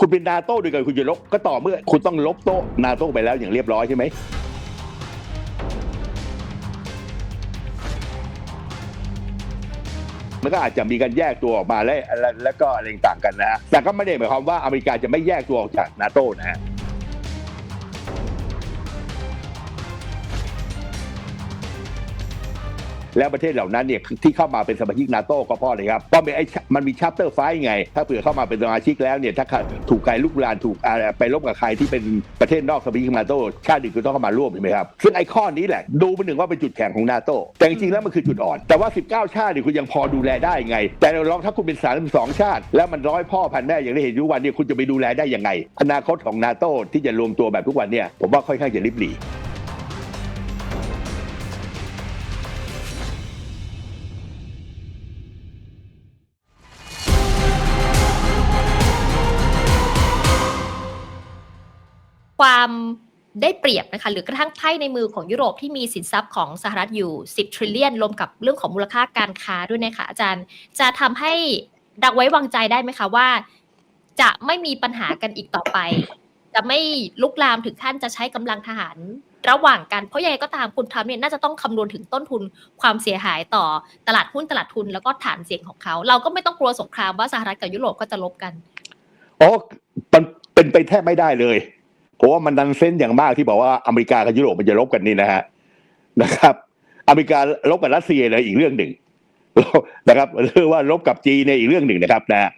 คุณเป็นนาโต้ด้วยกันคุณจะลบก็ต่อเมื่อ คุณต้องลบโต๊ะนาโต้ไปแล้วอย่างเรียบร้อยใช่ไหมมันก็อาจจะมีการแยกตัวออกมาและและแล้วก็อะไรต่างกันนะฮะแต่ก็ไม่ได้หมายความว่าอเมริกาจะไม่แยกตัวออกจากนาโต้นะฮะ แล้วประเทศเหล่านั้นเนี่ยที่เข้ามาเป็นสมาชิกนาโต้ก็เพราะอะไรครับเพราะมันไอ้มันมีชัปเตอร์ไฟไง ถ้าเผื่อเข้ามาเป็นสมาชิกแล้วเนี่ยถ้าถูกใครลุกลานถูกอ่าไปลบกับใครที่เป็นประเทศนอกสมาชิกนาโต้ชาติอื่นก็ต้องเข้ามาร่วมใช่ไหมครับซึ่งไอ้ข้อนี้แหละดูเป็นหนึ่งว่าเป็นจุดแข็งของนาโต้แต่จริงๆแล้วมันคือจุดอ่อน แต่ว่า 19 ชาติเนี่ยคุณยังพอดูแลได้ไง แต่เราลองถ้าคุณเป็น32ชาติ แล้วมันร้อยพ่อพันแม่อย่างที่เห็นทุกวันเนี่ยคุณจะไปดูแลได้ยังไง อนาคตของนาโต้ที่จะรวมตัวแบบทุกวันเนี่ยผมว่าค่อนข้างจะริบหรี่ ความได้เปรียบนะคะหรือกระทั่งไพ่ในมือของยุโรปที่มีสินทรัพย์ของสหรัฐอยู่ 10 trillion รวมกับเรื่องของมูลค่าการค้าด้วยนะคะอาจารย์จะทำให้ดักไว้วางใจได้ไหมคะว่า จะไม่มีปัญหากันอีกต่อไป จะไม่ลุกลามถึงขั้นจะใช้กำลังทหารระหว่างกันเพราะยังไงก็ตามคุณทรัมป์เนี่ยน่าจะต้องคำนวณถึงต้นทุนความเสียหายต่อตลาดหุ้นตลาดทุนแล้วก็ฐานเสียงของเขา เราก็ไม่ต้องกลัวสงครามว่าสหรัฐกับยุโรปก็จะลบกันอ้มันเป็นไปแทบไม่ได้เลย เพราะว่ามันดันเส้นอย่างมากที่บอกว่าอเมริกากับยุโรปมันจะลบกันนี่นะฮะนะครับ อเมริกาลบกับรัสเซียเลยอีกเรื่องหนึ่งนะครับหรือว่าลบกับจีนในยอีกเรื่องหนึ่งนะครับนะ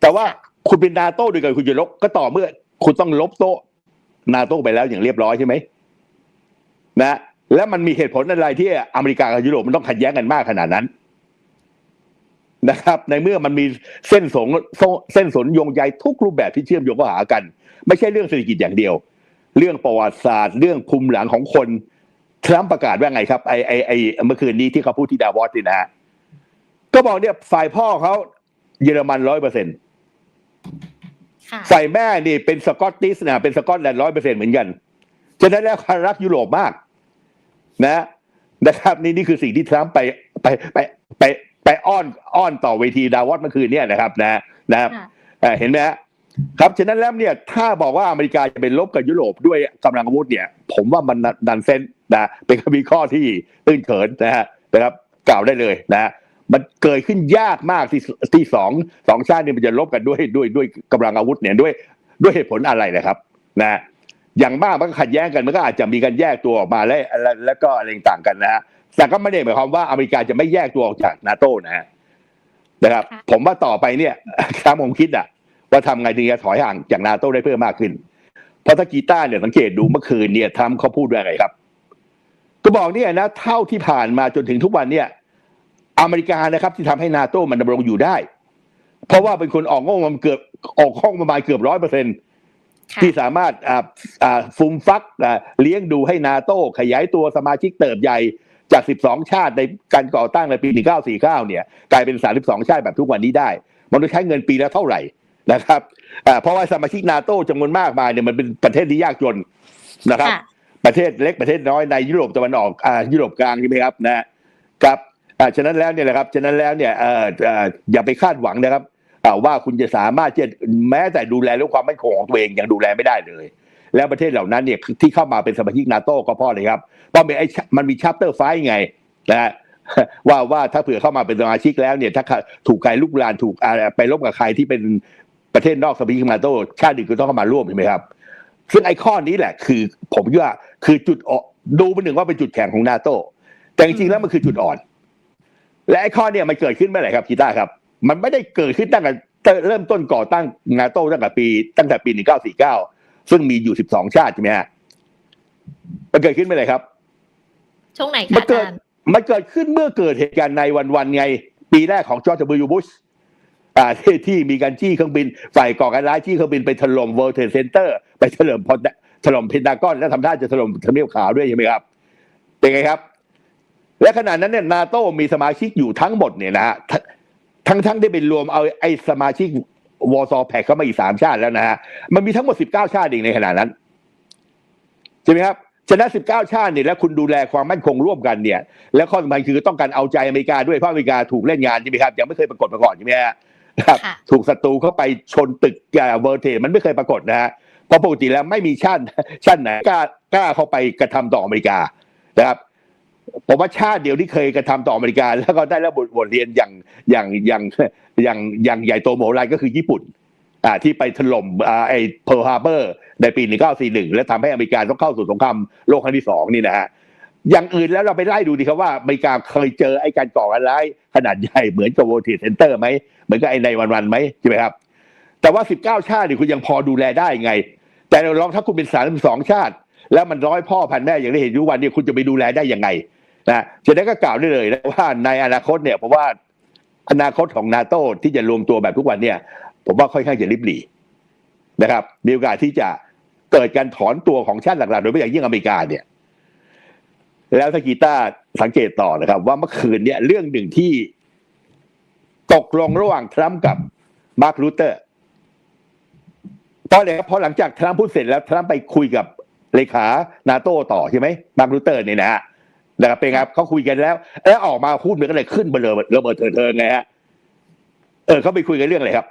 แต่ว่าคุณเป็นนาโต้ด้วยกันคุณจะลบก็ต่อเมื่อ คุณต้องลบโต๊ะนาโต้ไปแล้วอย่างเรียบร้อยใช่ไหมนะแล้วมันมีเหตุผลอะไรที่อเมริกากับยุโรปมันต้องขัดแย้งกันมากขนาดนั้นนะครับ ในเมื่อมันมีเส้นสงเส้นสนโยงใยทุกรูปแบบที่เชื่อมโยงเข้าหากัน ไม่ใช่เรื่องเศรษฐกิจอย่างเดียว เรื่องประวัติศาสตร์ เรื่องภูมิหลังของคนทรัมป์ประกาศว่าไงครับไอไอไอเมื่อคืนนี้ที่เขาพูดที่ดาวอสนี่นะฮะก็บอกเนี่ยฝ่ายพ่อเขาเยอรมันร้อยเปอร์เซ็นต์ค่ะฝ่ายแม่นี่เป็นสกอตติสนะเป็นสกอตแลนด์ร้อยเปอร์เซ็นต์เหมือนกันฉะนั้นแล้วเขารักยุโรปมาก นะ นะครับ นี่นี่คือสิ่งที่ทรัมป์ไปไปไปไปไปอ้อนอ้อนต่อเวทีดาวอสเมื่อคืนเนี่ยนะครับ นะ นะครับค่ะเอ่อเห็นไหมฮะ ครับฉะนั้นแล้วเนี่ยถ้าบอกว่าอเมริกาจะเป็นลบกับยุโรปด้วยกำลังอาวุธเนี่ย ผมว่ามันดันเซนนะเป็นคำวิเคราะห์ที่ตื้นเขินนะฮะนะครับกล่าวได้เลยนะมันเกิดขึ้นยากมากที่ที่สองสองชาติเนี่ยมันจะลบกันด้วยด้วยด้วยกำลังอาวุธเนี่ยด้วยด้วยเหตุผลอะไรนะครับนะอย่างมากมันก็ขัดแย้งกันมันก็อาจจะมีการแยกตัวออกมาและและแล้วก็อะไรต่างกันนะฮะแต่ก็ไม่ได้หมายความว่าอเมริกาจะไม่แยกตัวออกจากนาโต้นะฮะนะครับค่ะผมว่าต่อไปเนี่ยตามผมคิดอะ ว่าทำไงถึงจะถอยห่างจากนาโต้ได้เพิ่มมากขึ้น เพราะถ้ากีต้าร์เนี่ยสังเกตดูเมื่อคืนเนี่ยทำเขาพูดว่าไงครับ ก็บอกเนี่ยนะเท่าที่ผ่านมาจนถึงทุกวันเนี่ย อเมริกานะครับ ที่ทำให้นาโต้มันดำรงอยู่ได้ เพราะว่าเป็นคนออกงบประมาณเกือบออกห้องประมาณเกือบร้อยเปอร์เซ็นต์ค่ะที่สามารถอ่าอ่าฟุมฟักอ่าเลี้ยงดูให้นาโต้ขยายตัวสมาชิกเติบใหญ่จาก 12 ชาติในการก่อตั้งในปี 1949 เนี่ย กลายเป็น 32 ชาติแบบทุกวันนี้ได้ มันต้องใช้เงินปีละเท่าไหร่ นะครับอ่าเพราะว่าสมาชิกนาโต้จำนวนมากมายเนี่ยมันเป็นประเทศที่ยากจนนะครับค่ะประเทศเล็กประเทศน้อยในยุโรปตะวันออกอ่ายุโรปกลางใช่ไหมครับนะครับอ่าฉะนั้นแล้วเนี่ยแหละครับฉะนั้นแล้วเนี่ยเอ่อเอ่ออย่าไปคาดหวังนะครับอ่าว่าคุณจะสามารถที่จะแม้แต่ดูแลเรื่องความมั่นคงของตัวเองยังดูแลไม่ได้เลย แล้วประเทศเหล่านั้นเนี่ยที่เข้ามาเป็นสมาชิกนาโต้ก็เพราะอะไรครับเพราะมันไอ้มันมีชัปเตอร์ไฟไงนะฮะว่าว่าถ้าเผื่อเข้ามาเป็นสมาชิกแล้วเนี่ยถ้าถูกใครลุกลานถูกอ่าไปลบกับใครที่เป็น ประเทศนอกสมาชิกนาโต้ชาติอื่นก็ต้องเข้ามาร่วมใช่ไหมครับ ซึ่งไอ้ข้อนี้แหละคือ ผมว่าคือจุดอ่อนดูเป็นหนึ่งว่าเป็นจุดแข็งของนาโต้แต่จริงๆแล้วมันคือจุดอ่อน และไอ้ข้อเนี่ยมันเกิดขึ้นเมื่อไหร่ครับกีตาร์ครับ มันไม่ได้เกิดขึ้นตั้งแต่เริ่มต้นก่อตั้งนาโต้ตั้งแต่ปี ตั้งแต่ปี 1949 ซึ่งมีอยู่ 12 ชาติใช่ไหมฮะมันเกิดขึ้นเมื่อไหร่ครับช่วงไหนมัคะนอาเกิดจารย์มันเกิดขึ้นเมื่อเกิดเหตุการณ์ในวันวันๆไง ปีแรกของจอร์จ W. บุชอ่าที่ ที่มีการจี้เครื่องบิน ฝ่ายก่อการร้ายจี้เครื่องบินไปถล่ม World Trade Center ไปถล่มพอถล่มเพนทากอนและทำท่าจะถล่มทำเนียบขาวด้วยใช่ไหมครับเป็นไงครับ และขณะนั้นเนี่ยนาโต้มีสมาชิกอยู่ทั้งหมดเนี่ยนะฮะทั้งทั้งได้เป็นรวมเอาไอ้สมาชิกวอร์ซอแพกเข้ามาอีกสามชาติแล้วนะฮะมันมีทั้งหมดสิบเก้าชาติเองในขณะนั้นใช่ไหมครับฉะนั้น19 ชาติเนี่ยแล้วคุณดูแลความมั่นคงร่วมกันเนี่ย แล้วข้อสำคัญคือต้องการเอาใจอเมริกาด้วยเพราะอเมริกาถูกเล่นงานใช่ไหมครับยังไม่เคยปรากฏมาก่อนใช่ไหมฮะ นะครับค่ะถูกศัตรูเข้าไปชนตึกเวอร์เทมันไม่เคยปรากฏนะฮะเพราะปกติแล้วไม่มีชาติชาติไหนกล้ากล้าเข้าไปกระทำต่ออเมริกานะครับผมว่าชาติเดียวที่เคยกระทำต่ออเมริกา แล้วก็ได้รับบทบทเรียนอย่างอย่างอย่างอย่างอย่างใหญ่โตโมโหลานก็คือญี่ปุ่นอ่าที่ไปถล่มอ่าไอ้เพิร์ลฮาร์เบอร์ในปี 1941 และทำให้อเมริกาต้องเข้าสู่สงครามโลกครั้งที่สองนี่นะฮะอย่างอื่นแล้วเราไปไล่ดูดีครับว่าอเมริกาเคยเจอไอ้การก่อการร้ายขนาดใหญ่เหมือนกับ World Trade Center ไหมเห มือนกับไอ้ในวันๆไหมใช่ไหมครับ แต่ว่า 19 ชาตินี่คุณยังพอดูแลได้ไง แต่เราลองถ้าคุณเป็นสามสองชาติ แล้วมันร้อยพ่อพันแม่อย่างที่เห็นทุกวันนี้คุณจะไปดูแลได้ยังไงนะฉะนั้นก็กล่าวได้เลยนะว่าในอนาคตเนี่ยผมว่าอนาคตของนาโต้ที่จะรวมตัวแบบทุกวันเนี่ย ผมว่าค่อนข้างจะริบหรี่นะครับมีโอกาสที่จะเกิดการถอนตัวของชาติหลักๆโดยเฉพาะอย่างยิ่งอเมริกาเนี่ยแล้วถ้ากีตาสังเกตต่อนะครับ ว่าเมื่อคืนเนี่ยเรื่องหนึ่งที่ ตกลงระหว่างทรัมป์กับมาร์ครูเตอร์เพราะอะไรครับเพราะหลังจากทรัมป์พูดเสร็จแล้วทรัมป์ไปคุยกับเลขานาโต้ต่อใช่ไหมมาร์ครูเตอร์เนี่ยนะฮะนะครับเป็นไงครับเขาคุยกันแล้วแล้วออกมาพูดมันก็เลยขึ้นเบลอระเบิดเถิดเทิงไงฮะเออเขาไปคุยกันเรื่องอะไรครับ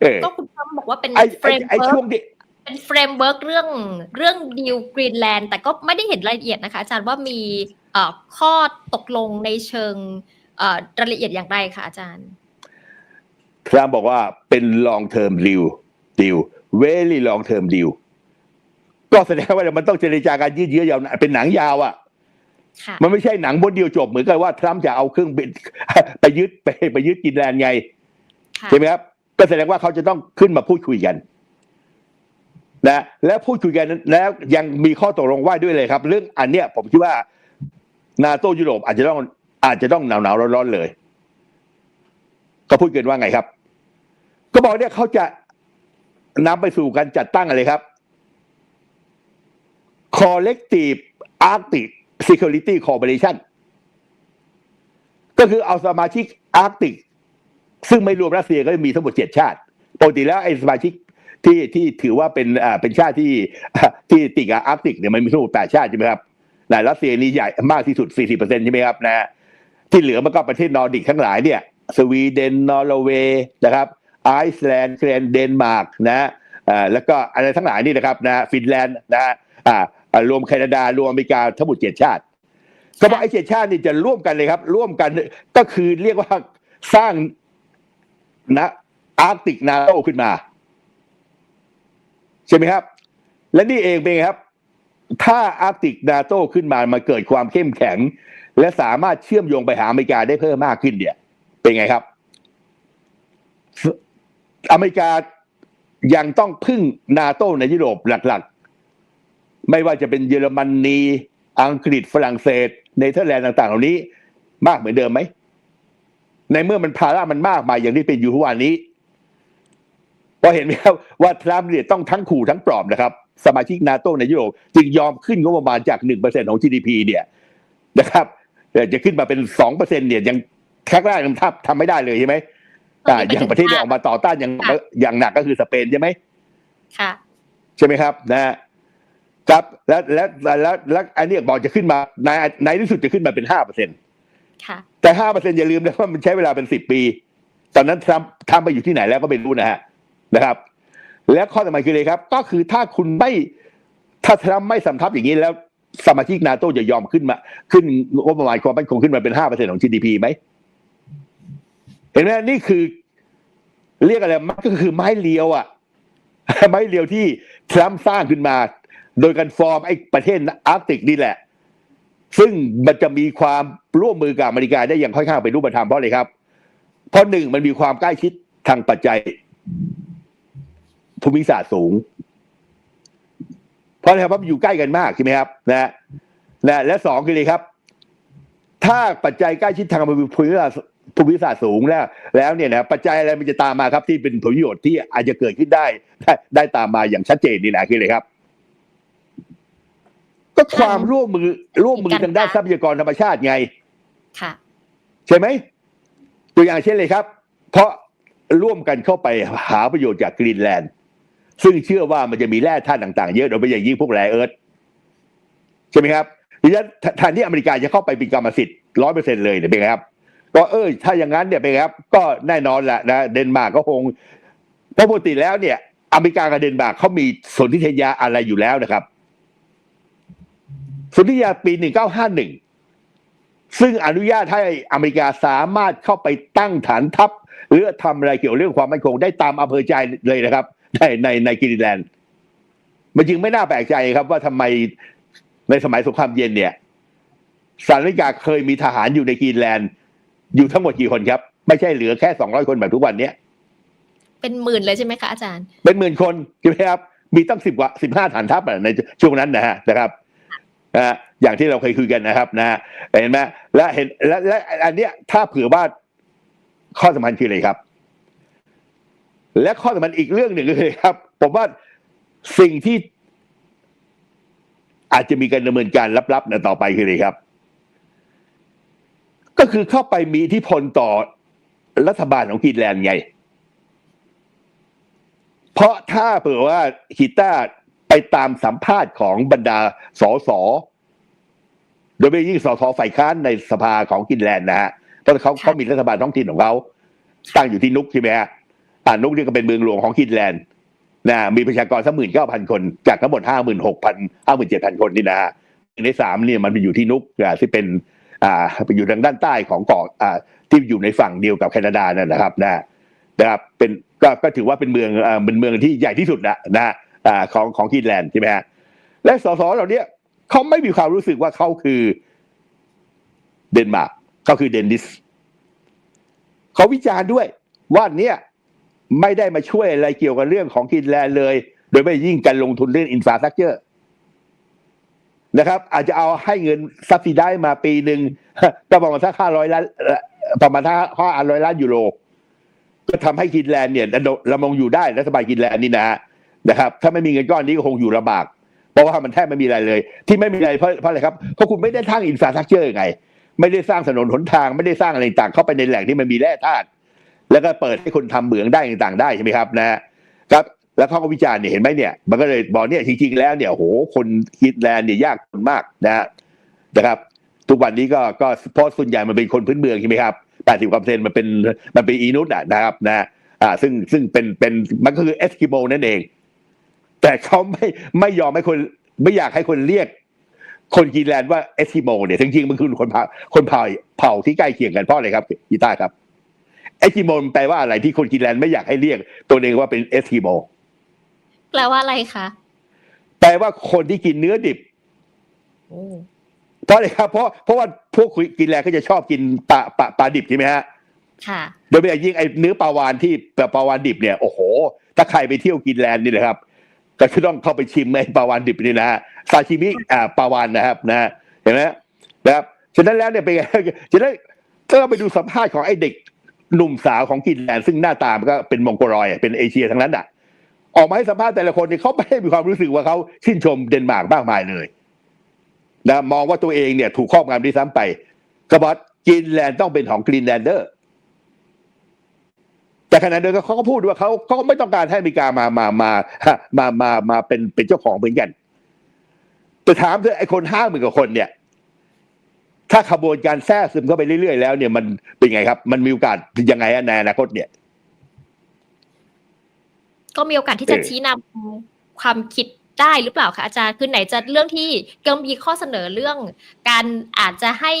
เออก็คุณทรัมป์บอกว่าเป็นไอ้เฟรไอ้มไอ้เวิช่วร์งกที่เป็นเฟรมเวิร์กเรื่องเรื่องดีลกรีนแลนด์แต่ก็ไม่ได้เห็นรายละเอียดนะคะ อาจารย์ว่ามีเอ่อข้อตกลงในเชิงเอ่อ รายละเอียดอย่างไรคะอาจารย์ทรัมป์บอกว่าเป็น long term deal deal very long term deal ก็แสดงว่ามันต้องเจรจาการยืดเยื้อยาวนานเป็นหนังยาวอะค่ะมันไม่ใช่หนังบนเดียวจบเหมือนกับว่าทรัมป์จะเอาเครื่องบินไปยึดไปไปยึดกินแลนด์ไงค่ะใช่ไหมครับก็แสดงว่าเขาจะต้องขึ้นมาพูดคุยกันนะและพูดคุยกันแล้วยังมีข้อตกลงว่าด้วยเลยครับ เรื่องอันเนี้ยผมคิดว่านาโตยุโรปอาจจะต้อง อาจจะต้องหนาวหนาวร้อนๆเลย ก็พูดเกันว่าไงครับ ก็บอกเนี่ยเขาจะนำไปสู่การจัดตั้งอะไรครับ Collective Arctic Security Cooperation ก็คือเอาสมาชิกอาร์กติก ซึ่งไม่รวมรัสเซียก็มีทั้งหมดเจ็ดชาติปกติแล้วไอ้สมาชิกที่ที่ถือว่าเป็นอ่าเป็นชาติที่ที่ติดกับอาร์กติกเนี่ยมันมีทั้งหมดแปดชาติใช่ไหมครับนะรัสเซียนี่ใหญ่มากที่สุด40%ใช่ไหมครับนะ ที่เหลือมันก็ประเทศนอร์ดิกทั้งหลายเนี่ย สวีเดนนอร์เวย์นะครับไอซ์แลนด์เกรนเดนมาร์กนะอ่าแล้วก็อะไรทั้งหลายนี่นะครับนะฟินแลนด์นะอ่าอ่ารวมแคนาดารวมอเมริกาทั้งหมดเจ็ดชาติก็บอกไอ้เจ็ดชาตินี่จะร่วมกันเลยครับ ร่วมกันก็คือเรียกว่าสร้างนะอาร์กติกนาโตขึ้นมา ใช่ไหมครับ และนี่เองเป็นไงครับ ถ้าอาร์กติกนาโตขึ้นมามาเกิดความเข้มแข็ง และสามารถเชื่อมโยงไปหาอเมริกาได้เพิ่มมากขึ้นเนี่ย เป็นไงครับ อเมริกายังต้องพึ่งนาโตในยุโรปหลักๆ ไม่ว่าจะเป็นเยอรมนีอังกฤษฝรั่งเศสเนเธอร์แลนด์ต่าง ๆ เหล่านี้ มากเหมือนเดิมไหม ในเมื่อมันภาระมันมากมายอย่างที่เป็นอยู่ทุกวันนี้พราะเห็นไหมครับว่าทรัมป์เนี่ยต้องทั้งขู่ทั้งปลอบนะครับ สมาชิกนาโตในยุโรปจึงยอมขึ้นงบประมาณจากหนึ่งเปอร์เซ็นของ GDP เนี่ยนะครับ จะขึ้นมาเป็นสองเปอร์เซ็นเนี่ยยังแค่แรกมันทับทำไม่ได้เลยใช่ไหมอ่าอย่างประเทศที่ออกมาต่อต้านอย่างอย่างหนักก็คือสเปนใช่ไหมค่ะใช่ไหมครับ นะฮะครับแล้วแล้วแล้วแล้วแล้วอันนี้บอกจะขึ้นมาในในที่สุดจะขึ้นมาเป็นห้าเปอร์เซ็นค่ะ แต่ห้าเปอร์เซ็นอย่าลืมนะว่ามันใช้เวลาเป็นสิบปี ตอนนั้นทรัมป์ทำไปอยู่ที่ไหนแล้วก็ไม่รู้นะฮะนะครับ และข้อต่อมาคือเลยครับ ก็คือถ้าคุณไม่ถ้าทรัมป์ไม่สำทับอย่างนี้แล้ว สมาชิกนาโตจะยอมขึ้นมา ขึ้นงบประมาณความมั่นคงขึ้นมาเป็นห้าเปอร์เซ็นของ GDP ไหม เห็นไหมนี่คือ เรียกอะไรมันก็คือไม้เลียวอะไม้เลียวที่ทรัมป์สร้างขึ้นมา โดยการฟอร์มไอ้ประเทศอาร์กติกนี่แหละ ซึ่งมันจะมีความร่วมมือกับอเมริกาได้อย่างค่อนข้างเป็นรูปธรรมเพราะอะไรครับ เพราะหนึ่งมันมีความใกล้ชิดทางปัจจัยภูมิศาสตร์สูง เพราะอะไรครับเพราะมันอยู่ใกล้กันมากใช่ไหมครับนะนะและสองคือเลยครับ ถ้าปัจจัยใกล้ชิดทางภูมิศาสตร์ภูมิศาสตร์สูงแล้ว แล้วเนี่ยนะปัจจัยอะไรมันจะตามมาครับที่เป็นผลประโยชน์ที่อาจจะเกิดขึ้นได้ ได้ได้ตามมาอย่างชัดเจนนี่แหละคือเลยครับ ก็ความร่วมมือร่วมมือทางด้านทรัพยากรธรรมชาติไง ค่ะ ใช่ไหมตัวอย่างเช่นเลยครับ เพราะร่วมกันเข้าไปหาประโยชน์จากกรีนแลนด์ ซึ่งเชื่อว่ามันจะมีแร่ธาตุต่างๆ เยอะโดยเฉพาะอย่างยิ่งพวกแร่เอิร์ธใช่ไหมครับดังนั้นแทนที่อเมริกาจะเข้าไปเป็นกรรมสิทธิ์ร้อยเปอร์เซ็นต์เลยเนี่ยเป็นไงครับ ก็เออถ้าอย่างนั้นเนี่ยเป็นไงครับ ก็แน่นอนแหละนะ เดนมาร์กก็คงเพราะปกติแล้วเนี่ย อเมริกากับเดนมาร์กเขามีสนธิทยาอะไรอยู่แล้วนะครับสนธิทยาปี1951ซึ่งอนุญาตให้อเมริกาสามารถเข้าไปตั้งฐานทัพหรือทำอะไรเกี่ยวเรื่องความมั่นคงได้ตามอำเภอใจเลยนะครับ ในในในกรีนแลนด์มันจึงไม่น่าแปลกใจครับ ว่าทำไมในสมัยสงครามเย็นเนี่ยสหรัฐอเมริกาเคยมีทหารอยู่ในกรีนแลนด์อยู่ทั้งหมดกี่คนครับ ไม่ใช่เหลือแค่สองร้อยคนแบบทุกวันเนี้ยเป็นหมื่นเลยใช่ไหมคะอาจารย์ เป็นหมื่นคนใช่ไหมครับ มีตั้งสิบกว่าสิบห้าฐานทัพอะในช่วงนั้นนะฮะนะครับนะฮะอย่างที่เราเคยคุยกันนะครับนะฮะเห็นไหมและเห็นและและอันเนี้ยถ้าเผื่อว่าข้อสำคัญคืออะไรครับ และข้อสำคัญอีกเรื่องหนึ่งก็คือครับ ผมว่าสิ่งที่อาจจะมีการดำเนินการลับๆนะต่อไปคืออะไรครับ ก็คือเข้าไปมีอิทธิพลต่อรัฐบาลของกรีนแลนด์ไง เพราะถ้าเผื่อว่าฮิต้าไปตามสัมภาษณ์ของบรรดาสสโดยเฉพาะยิ่งสสฝ่ายค้านในสภาของกรีนแลนด์นะฮะเพราะเขาเขามีรัฐบาลท้องถิ่นของเขาตั้งอยู่ที่นุกใช่ไหมฮะ อ่านุกนี่ก็เป็นเมืองหลวงของกรีนแลนด์นะมีประชากรสักหมื่นเก้าพันคน จากทั้งหมดห้าหมื่นหกพันห้าหมื่นเจ็ดพันคนนี่นะฮะในสามเนี่ยมันไปอยู่ที่นุกอ่าที่เป็นอ่าไปอยู่ทางด้านใต้ของเกาะอ่าที่อยู่ในฝั่งเดียวกับแคนาดานั่นนะครับนะนะครับเป็นก็ก็ถือว่าเป็นเมืองอ่าเป็นเมืองที่ใหญ่ที่สุดนะนะอ่าของของกรีนแลนด์ใช่ไหมฮะและสสเหล่านี้เขาไม่มีความรู้สึกว่าเขาคือเดนมาร์กเขาคือเดนนิสเขาวิจารณ์ด้วยว่าเนี่ย ไม่ได้มาช่วยอะไรเกี่ยวกับเรื่องของกรีนแลนด์เลย โดยไม่ยิ่งการลงทุนเรื่องอินฟราสตรักเจอร์นะครับ อาจจะเอาให้เงินซับซิได้มาปีหนึ่งประมาณสักห้าร้อยล้านประมาณห้าร้อยล้านยูโรก็ทำให้กรีนแลนด์เนี่ยระดระมงอยู่ได้รัฐบาลกรีนแลนด์นี่นะฮะนะครับ ถ้าไม่มีเงินก้อนนี้ก็คงอยู่ลำบาก เพราะว่ามันแทบไม่มีอะไรเลย ที่ไม่มีอะไรเพราะเพราะอะไรครับเพราะคุณไม่ได้สร้างอินฟราสตรักเจอร์ไง ไม่ได้สร้างถนนหนทาง ไม่ได้สร้างอะไรต่างเข้าไปในแหล่งที่มันมีแร่ธาตุ แล้วก็เปิดให้คนทำเหมืองได้ต่างๆได้ใช่ไหมครับนะครับ แล้วเขาก็วิจารณ์เนี่ยเห็นไหมเนี่ยมันก็เลยบอกเนี่ยจริงๆแล้วเนี่ยโหคนกรีนแลนด์เนี่ยยากจนมากนะนะครับ ทุกวันนี้ก็ก็เพราะส่วนใหญ่มันเป็นคนพื้นเมืองใช่ไหมครับแปดสิบกว่าเปอร์เซ็นต์มันเป็นมันเป็นอีนุตอะนะครับนะอ่าซึ่งซึ่งเป็นเป็นมันก็คือเอสกิโมนั่นเอง แต่เขาไม่ไม่ยอมให้คนไม่อยากให้คนเรียก คนกรีนแลนด์ว่าเอสกิโมเนี่ยจริงๆมันคือคนเผ่าคนเผ่าเผ่าที่ใกล้เคียงกันเพราะอะไรครับกีตาร์ครับ เอสกิโมแปลว่าอะไรที่คนกรีนแลนด์ไม่อยากให้เรียก ตัวเองว่าเป็นเอสกิโมแปลว่าอะไรคะแปลว่าคนที่กินเนื้อดิบโอ้เพราะอะไรครับเพราะเพราะว่าพวกกินแลนด์ก็จะชอบกินปลาปลาปลาดิบใช่ไหมฮะค่ะโดยเฉพาะยิ่งไอ้เนื้อปลาวานที่ปลาวานดิบเนี่ยโอ้โห ถ้าใครไปเที่ยวกินแลนด์นี่นะครับก็จะต้องเข้าไปชิมไอ้ปลาวานดิบนี่นะฮะซาชิมิอ่าปลาวานนะครับนะฮะเห็นไหมนะครับฉะนั้นแล้วเนี่ยเป็นไงฉะนั้นก็ไปดูสัมภาษณ์ของไอ้เด็ก หนุ่มสาวของกินแลนด์ซึ่งหน้าตามันก็เป็นมองโกลอยเป็นเอเชียทั้งนั้นอะ ออกมาให้สัมภาษณ์แต่ละคนเนี่ยเขาไม่ได้มีความรู้สึกว่าเขาชื่นชมเดนมาร์กมากมายเลยนะมองว่าตัวเองเนี่ย ถูกครอบงำด้วยซ้ำไปกบฏกรีนแลนด์ต้องเป็นของกรีนแลนเดอร์แต่ขณะเดียวกันเขาก็พูดว่าเขาเขาไม่ต้องการให้อเมริกามามามามามามาเป็นเป็นเจ้าของเหมือนกันแต่ถามเถอะไอ้คนห้าหมื่นกว่าคนเนี่ย ถ้าขบวนการแทรกซึมเข้าไปเรื่อยๆแล้วเนี่ยมันเป็นไงครับ มันมีโอกาสยังไงอะในอนาคตเนี่ย ก็มีโอกาสที่จะเออชี้นำความคิดได้หรือเปล่าคะอาจารย์คือไหนจะเรื่องที่ก็มีข้อเสนอเรื่อง การอาจจะให้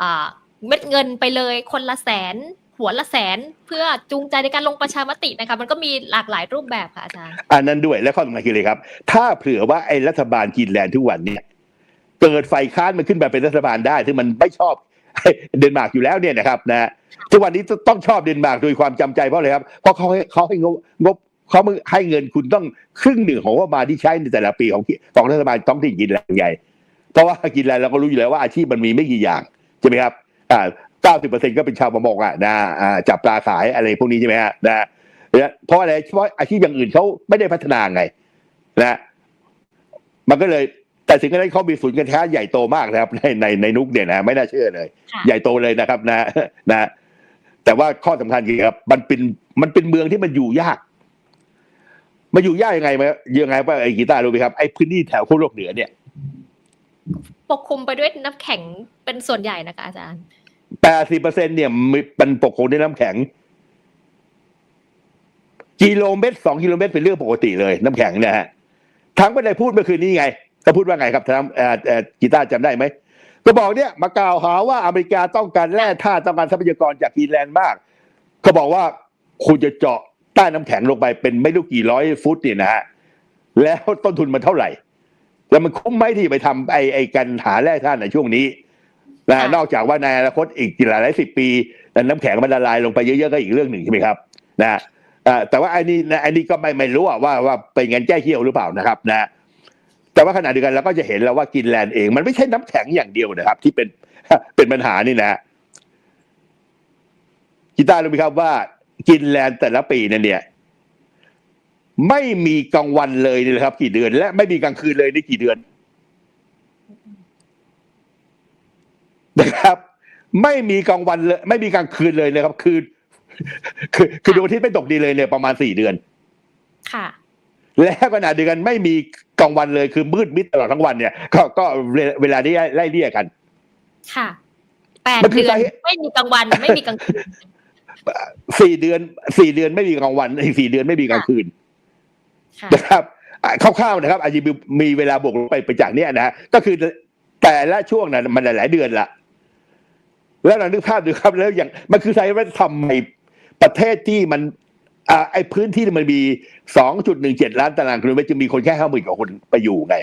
อ่าเม็ดเงินไปเลยคนละแสน หัวละแสนเพื่อจูงใจในการลงประชามตินะคะมันก็มีหลากหลายรูปแบบค่ะอาจารย์อันนั้นด้วยและข้อสำคัญคือเลยครับ ถ้าเผื่อว่าไอ้รัฐบาลกรีนแลนด์ทุกวันเนี่ย เกิดไฟค้านมันขึ้นมาเป็นรัฐบาลได้ซึ่งมันไม่ชอบเดนมาร์กอยู่แล้วเนี่ยนะครับนะทุกวันนี้ต้องชอบเดนมาร์กโดยความจำใจเพราะอะไรครับเพราะเขาให้เขาให้งบงบเขาให้เงินคุณต้องครึ่งหนึ่งของงบประมาที่ใช้ในแต่ละปีของของรัฐบาลท้องถิ่กินแลนด์ใหญ่เพราะว่ากินแลนด์เราก็รู้อยู่แล้วว่าอาชีพมันมีไม่กี่อย่างใช่ไหมครับอ่าเก้าสิบเปอร์เซ็นก็เป็นชาวประมงอะนะอ่าจับปลาขายอะไรพวกนี้ใช่ไหมฮะนะเพราะอะไรเพราะอาชีพอย่างอื่นเขาไม่ได้พัฒนาไงนะมันก็เลย แต่สิ่งนั้นเขามีศูนย์การค้าใหญ่โตมากนะครับ ในในในนุกเนี่ยนะไม่น่าเชื่อเลยค่ะใหญ่โตเลยนะครับนะนะ แต่ว่าข้อสำคัญคือครับ มันเป็นมันเป็นเมืองที่มันอยู่ยากมันอยู่ยากยังไงมายังไงว่าไอ้กีตาร์รู้ไหมครับไอ้พื้นที่แถวขั้วโลกเหนือเนี่ยปกคลุมไปด้วยน้ำแข็งเป็นส่วนใหญ่นะคะอาจารย์แปดสิบเปอร์เซ็นเนี่ยมันปกคลุมด้วยน้ำแข็ง กิโลเมตรสองกิโลเมตรเป็นเรื่องปกติเลย น้ำแข็งนะฮะทั้งไม่ได้พูดเมื่อคืนนี้ไง เขาพูดว่าไงครับทั้งเอ่อเอ่อกีตาร์จำได้ไหมก็บอกเนี่ยมากล่าวหาว่าอเมริกาต้องการแร่ธาตุต้องการทรัพยากรจากกรีนแลนด์มากเขาบอกว่าคุณจะเจาะใต้น้ำแข็งลงไปเป็นไม่รู้กี่ร้อยฟุตเนี่ยนะฮะแล้วต้นทุนมันเท่าไหร่ แล้วมันคุ้มไหมที่ไปทำไอ้ไอ้การหาแร่ธาตุในช่วงนี้นะค่ะนอกจากว่าในอนาคตอีกหลายหลายสิบปีน้ำแข็งมันละลายลงไปเยอะๆก็อีกเรื่องหนึ่งใช่ไหมครับนะอ่าแต่ว่าไอ้นี่นะไอ้นี่ก็ไม่ไม่รู้อะว่าว่าเป็นเงินแก้เขี้ยวหรือเปล่านะครับนะ แต่ว่าขณะเดียวกันเราก็จะเห็นแล้วว่ากินแลนด์เอง มันไม่ใช่น้ำแข็งอย่างเดียวนะครับ ที่เป็นเป็นปัญหานี่นะกีตาร์รู้ไหมครับว่า กินแลนด์แต่ละปีนั่นเนี่ย ไม่มีกลางวันเลยนี่นะครับ กี่เดือน และไม่มีกลางคืนเลยนี่กี่เดือนนะครับ ไม่มีกลางวันเลย ไม่มีกลางคืนเลยนะครับ คือ คือคือดวงอาทิตย์ไม่ตกดีเลยเนี่ยประมาณสี่เดือน ค่ะ และขณะเดียวกันไม่มี กลางวันเลยคือมืดมิดตลอดทั้งวันเนี่ยก็ก็เวลาที่ไล่เลี่ยกัน ค่ะแปดมันคือเดือนสาเหตุไม่มีกลางวันไม่มีกลางคืนสี่เดือนสี่เดือนไม่มีกลางวันอีกสี่เดือนไม่มีกลางคืนค่ะนะครับอะคร่าวๆนะครับอาจจะมีมีเวลาบวกลบไปไปจากเนี้ยนะก็คือแต่ละช่วงนั้นมันหลายๆเดือนละแล้วเรานึกภาพดูครับแล้วอย่างมันคือสาเหตุว่าทำไมประเทศที่มันอ่า ไอ้พื้นที่ที่มันมีสองจุดหนึ่งเจ็ดล้านตารางกิโลเมตรจะมีคนแค่ห้าหมื่นกว่าคนไปอยู่ไง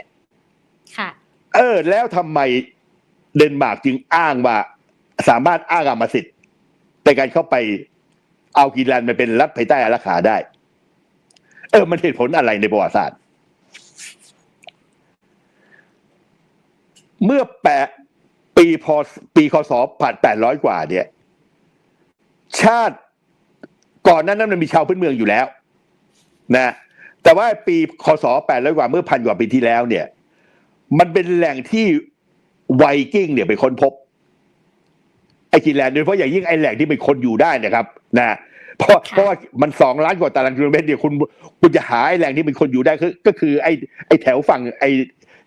ค่ะ เออ แล้วทำไมเดนมาร์กจึงอ้างว่า สามารถอ้างกรรมสิทธิ์ในการเข้าไปเอากรีนแลนด์มาเป็นรัฐภายใต้อารักขาได้ เออ มันเหตุผลอะไรในประวัติศาสตร์ เมื่อแปะปีพปีคศผ่านแปดร้อยกว่า เนี่ย ชาติ ก่อนหนั้นนั้นมันมีชาวพื้นเมืองอยู่แล้ว นะ แต่ว่าปีคศแปดร้อยกว่าเมื่อพันกว่าปีที่แล้วเนี่ย มันเป็นแหล่งที่ไวกิ้งเนี่ยไปค้นพบ ไอ้กรีนแลนด์โดยเฉพาะอย่างยิ่งไอ้แหล่งที่เป็นคนอยู่ได้นะครับ นะเพราะค่ะเพราะว่ามันสองล้านกว่าตารางกิโลเมตรเนี่ยคุณคุณจะหาไอ้แหล่งที่เป็นคนอยู่ได้คือก็คือไอ้ไอ้แถวฝั่งไอ้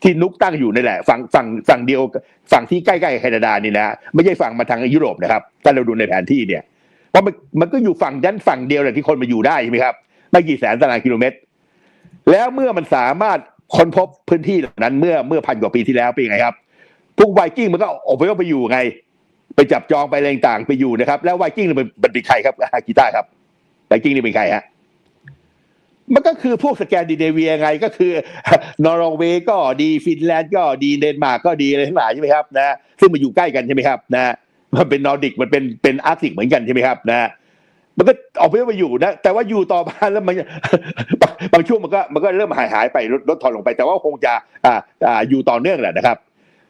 ที่นุกตั้งอยู่นี่แหละฝั่งฝั่งฝั่งเดียวฝั่งที่ใกล้ๆแคนาดานี่นะ ไม่ใช่ฝั่งมาทางยุโรปนะครับ ถ้าเราดูในแผนที่เนี่ย เพราะมันมันก็อยู่ฝั่งด้านฝั่งเดียวแหละที่คนมาอยู่ได้ใช่ไหมครับไม่กี่แสนตารางกิโลเมตร แล้วเมื่อมันสามารถค้นพบพื้นที่เหล่านั้นเมื่อเมื่อพันกว่าปีที่แล้วเป็นไงครับพวกไวกิ้งมันก็ออกไปก็ไปอยู่ไง ไปจับจองไปอะไรต่างไปอยู่นะครับ แล้วไวกิ้งนี่ยมันเป็นใครครับอ่ากีตาร์ครับไวกิ้งนี่เป็นใครฮะมันก็คือพวกสแกนดิเนเวียไงก็คือนอร์เวย์ก็ดีฟินแลนด์ก็ดีเดนมาร์กก็ดีอะไรทั้งหลายใช่ไหมครับนะซึ่งมันอยู่ใกล้กันใช่ไหมครับนะ มันเป็นนอร์ดิกมันเป็นเป็นอาร์ติกเหมือนกันใช่ไหมครับนะมันก็ออกไปมาอยู่นะ แต่ว่าอยู่ต่อมาแล้วมันบางช่วงมันก็มันก็เริ่มหายหายไปลดลดทอนลงไป แต่ว่าคงจะอ่าอ่าอยู่ต่อเนื่องแหละนะครับ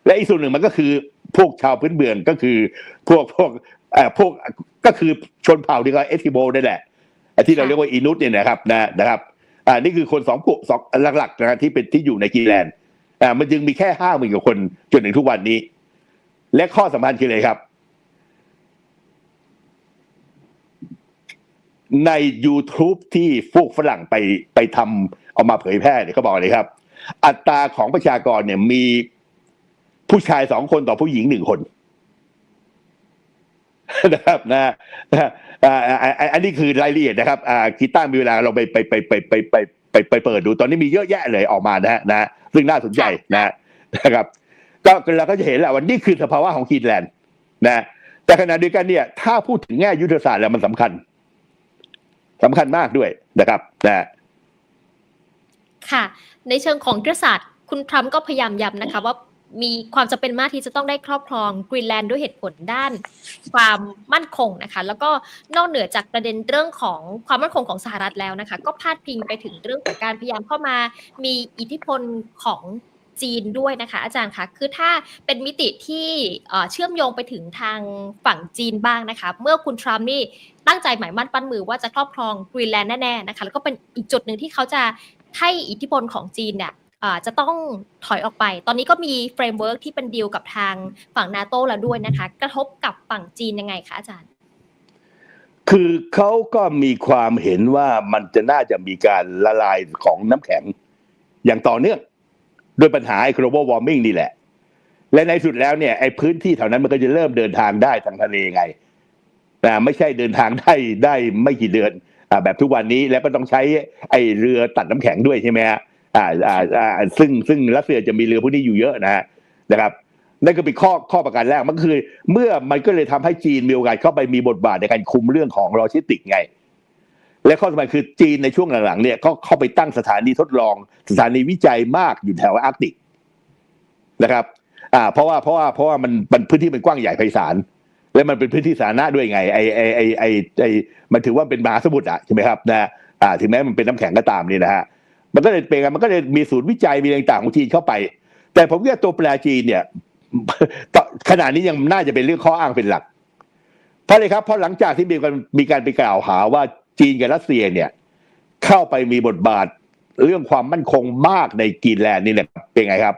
และอีกส่วนหนึ่งมันก็คือพวกชาวพื้นเมืองก็คือพวกพวกเอ่อพวกก็คือชนเผ่าที่เขาเอสกิโมนี่แหละที่เราเรียกว่าอินุตเนี่ยนะครับนะนะครับอ่านี่คือคนสองกลุ่มสองหลักๆนะที่เป็นที่อยู่ในกรีนแลนด์อ่ามันจึงมีแค่ห้าหมื่นกว่าคนจนถึงทุกวันนี้ และข้อสำคัญคืออะไรครับ ใน YouTube ที่พวกฝรั่งไปไปทำเอามาเผยแพร่เนี่ยเขาบอกเลยครับ อัตราของประชากรเนี่ยมีผู้ชายสองคนต่อผู้หญิงหนึ่งคนนะครับนะอ่าอันนี้คือรายละเอียดนะครับอ่ากีตามีเวลาเราไปไปไปไปไปไปไปไปเปิดดูตอนนี้มีเยอะแยะเลยออกมานะฮะนะซึ่งน่าสนใจนะนะครับ ก็เราก็จะเห็นแหละว่านี่คือสภาวะของกรีนแลนด์นะแต่ขณะเดียวกันเนี่ย ถ้าพูดถึงแง่ยุทธศาสตร์แล้วมันสำคัญ สำคัญมากด้วยนะครับนะค่ะ ในเชิงของยุทธศาสตร์ คุณทรัมป์ก็พยายามย้ำนะคะว่ามีความจำเป็นมากที่จะต้องได้ครอบครองกรีนแลนด์ด้วยเหตุผลด้านความมั่นคงนะคะ แล้วก็นอกเหนือจากประเด็นเรื่องของความมั่นคงของสหรัฐแล้วนะคะ ก็พาดพิงไปถึงเรื่องของการพยายามเข้ามา มีอิทธิพลของ จีนด้วยนะคะ อาจารย์คะคือถ้าเป็นมิติที่เชื่อมโยงไปถึงทางฝั่งจีนบ้างนะคะ เมื่อคุณทรัมป์นี่ตั้งใจหมายมั่นปั้นมือว่าจะครอบครองกรีนแลนด์แน่ๆนะคะแล้วก็เป็นอีกจุดหนึ่งที่เขาจะให้อิทธิพลของจีนเนี่ยจะต้องถอยออกไป ตอนนี้ก็มีเฟรมเวิร์กที่เป็นดีลกับทางฝั่งนาโตแล้วด้วยนะคะ กระทบกับฝั่งจีนยังไงคะอาจารย์ คือเขาก็มีความเห็นว่ามันจะน่าจะมีการละลายของน้ำแข็ง อย่างต่อเนื่อง ด้วยปัญหาไอ้ global warming นี่แหละ และในสุดแล้วเนี่ยไอ้พื้นที่แถวนั้นมันก็จะเริ่มเดินทางได้ทางทะเลไงนะไม่ใช่เดินทางได้ได้ไม่กี่เดือนอ่าแบบทุกวันนี้แล้วก็ต้องใช้ไอ้เรือตัดน้ำแข็งด้วยใช่ไหมฮะอ่าอ่าอ่าซึ่งซึ่งรัสเซียจะมีเรือพวกนี้อยู่เยอะนะฮะนะครับนั่นก็เป็นข้อข้อประการแรกมันก็คือ เมื่อมันก็เลยทำให้จีนมีโอกาสเข้าไปมีบทบาทในการคุมเรื่องของโลจิสติกไง และข้อสำคัญคือจีนในช่วงหลังๆเนี่ยก็เข้าไปตั้งสถานีทดลอง สถานีวิจัยมากอยู่แถวอาร์กติกนะครับอ่าเพราะว่าเพราะว่าเพราะว่ามันมันพื้นที่มันกว้างใหญ่ไพศาลและมันเป็นพื้นที่สาธารณะด้วยไงไอไอไอไอไอมันถือว่าเป็นมหาสมุทรอะใช่ไหมครับนะอ่าถึงแม้มันเป็นน้ำแข็งก็ตามนี่นะฮะมันก็เลยเป็นไงมันก็เลยมีศูนย์วิจัยมีอะไรต่างของจีนเข้าไป แต่ผมว่าตัวแปรจีนเนี่ยตขณะนี้ยังน่าจะเป็นเรื่องข้ออ้างเป็นหลักเพราะเลยครับเพราะหลังจากที่มีการมีการไปกล่าวหาว่า จีนกับรัสเซียเนี่ย เข้าไปมีบทบาทเรื่องความมั่นคงมากในกรีนแลนด์นี่แหละเป็นไงครับ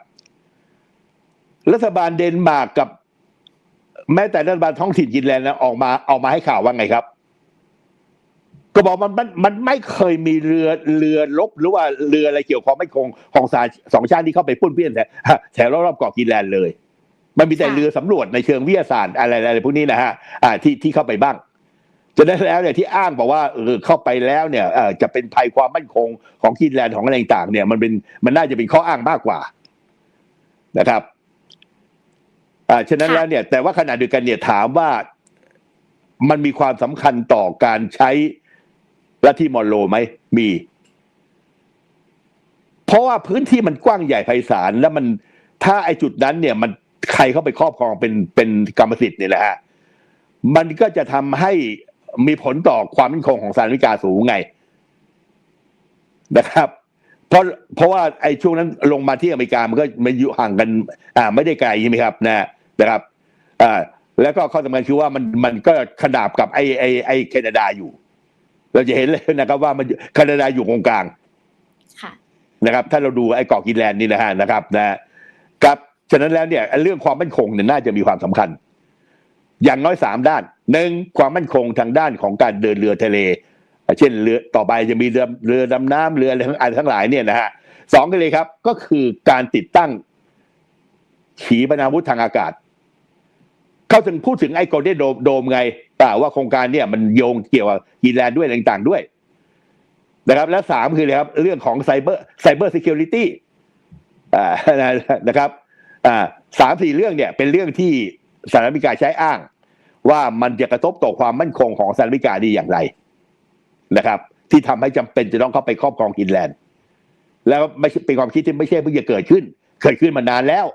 รัฐบาลเดนมาร์กกับ แม้แต่รัฐบาลท้องถิ่นกรีนแลนด์นะออกมาออกมาให้ข่าวว่าไงครับ ก็บอกมันมันมันไม่เคยมีเรือเรือลบหรือว่าเรืออะไรเกี่ยวกับความมั่นคงของสาสองชาติที่เข้าไปปุ้นเปี้ยนแถวแถวรอบๆเกาะกรีนแลนด์เลย มันมีแต่เรือสำรวจในเชิงวิทยาศาสตร์อะไรอะไรพวกนี้นะฮะอ่าที่ที่เข้าไปบ้าง จะได้นแล้วเนี่ยที่อ้างบอกว่าเออเข้าไปแล้วเนี่ยเออจะเป็นภัยความมั่นคงของกรีนแลนด์ของอะไรต่างๆเนี่ยมันเป็นมันน่าจะเป็นข้ออ้างมากกว่านะครับอ่าฉะนั้นค่ะแล้วเนี่ย แต่ว่าขณะเดียวกันเนี่ยถามว่ามันมีความสำคัญต่อการใช้ลัทธิมอลโลไหมมี เพราะว่าพื้นที่มันกว้างใหญ่ไพศาลแล้วมันถ้าไอ้จุดนั้นเนี่ย มันใครเข้าไปครอบครองเป็นเป็นกรรมสิทธิ์เนี่ยแหละฮะมันก็จะทำให้ มีผลต่อความมั่นคงของสหรัฐอเมริกาสูงไงนะครับ เพราะเพราะว่าไอ้ช่วงนั้นลงมาที่อเมริกามันก็มันอยู่ห่างกัน อ่า ไม่ได้ไกลใช่ไหมครับ นะนะครับ อ่า แล้วก็ข้อสำคัญคือว่ามันมันก็ขนาบกับไอ้ไอ้ไอ้แคนาดาอยู่ เราจะเห็นเลยนะครับ ว่ามันแคนาดาอยู่ตรงกลางค่ะนะครับ ถ้าเราดูไอ้เกาะกรีนแลนด์นี่นะฮะนะครับ นะครับฉะนั้นแล้วเนี่ยเรื่องความมั่นคงเนี่ยน่าจะมีความสำคัญ อย่างน้อยสามด้านหนึ่งความมั่นคงทางด้านของการเดินเรือทะเล เช่นเรือต่อไปจะมีเรือเรือดำน้ำเรืออะไรทั้งอะไรทั้งหลายเนี่ยนะฮะสองก็เลยครับ ก็คือการติดตั้งขีปนาวุธทางอากาศ เขาถึงพูดถึงไอ้โกลเด้นโดมไงอ่ว่าโครงการเนี่ยมันโยงเกี่ยวกับกรีนแลนด์ด้วยต่างๆด้วยนะครับ และสามคือเลยครับ เรื่องของไซเบอร์ไซเบอร์ซิเคียวริตี้นะครับสามสี่เรื่องเนี่ยเป็นเรื่องที่สหรัฐอเมริกาใช้อ้าง ว่ามันจะกระทบต่อความมั่นคงของสหรัฐอเมริกาดีอย่างไรนะครับ ที่ทำให้จำเป็นจะต้องเข้าไปครอบครองกินแลนด์ แล้วไม่เป็นความคิดที่ไม่ใช่เพิ่งจะเกิดขึ้น เกิดขึ้นมานานแล้ว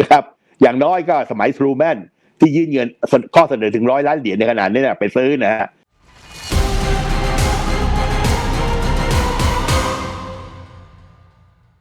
นะครับ อย่างน้อยก็สมัยทรูแมนที่ยื่นเงินข้อเสนอถึงร้อยล้านเหรียญในขนาดนี้นะไปซื้อนะฮะ